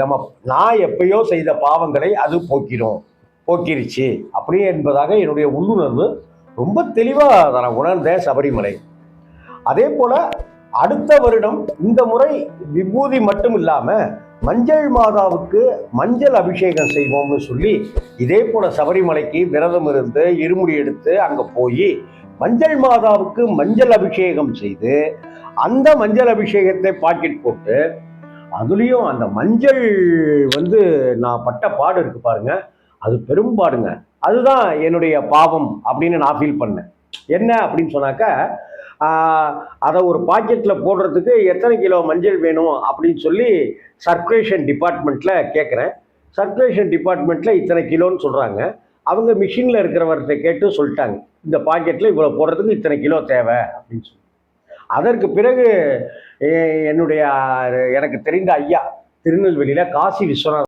நம்ம நான் எப்பயோ செய்த பாவங்களை அது போக்கிடும் போக்கிருச்சு. அப்படி என்பதாக என்னுடைய உள்ளுணர்வு ரொம்ப தெளிவாக நான் உணர்ந்தேன் சபரிமலை. அதே போல அடுத்த வருடம் இந்த முறை விபூதி மட்டும் இல்லாமல் மஞ்சள் மாதாவுக்கு மஞ்சள் அபிஷேகம் செய்வோம்னு சொல்லி இதே போல சபரிமலைக்கு விரதம் இருந்து இருமுடி எடுத்து அங்கே போய் மஞ்சள் மாதாவுக்கு மஞ்சள் அபிஷேகம் செய்து அந்த மஞ்சள் அபிஷேகத்தை பாக்கெட் போட்டு அதுலேயும் அந்த மஞ்சள் வந்து நான் பட்ட பாடு இருக்கு பாருங்க. அது பெரும்பாடுங்க அதுதான் என்னுடைய பாவம் அப்படின்னு நான் ஃபீல் பண்ணேன். என்ன அப்படின்னு சொன்னாக்கா அதை ஒரு பாக்கெட்டில் போடுறதுக்கு எத்தனை கிலோ மஞ்சள் வேணும் அப்படின்னு சொல்லி சர்க்குலேஷன் டிபார்ட்மெண்ட்டில் கேட்குறேன் சர்க்குலேஷன் டிபார்ட்மெண்ட்டில் இத்தனை கிலோன்னு சொல்கிறாங்க அவங்க மிஷினில் இருக்கிறவர்கிட்ட கேட்டு சொல்லிட்டாங்க. இந்த பாக்கெட்டில் இவ்வளோ போடுறதுக்கு இத்தனை கிலோ தேவை அப்படின்னு சொல்லி. அதற்கு பிறகு என்னுடைய எனக்கு தெரிந்த ஐயா திருநெல்வேலியில் காசி விஸ்வநாத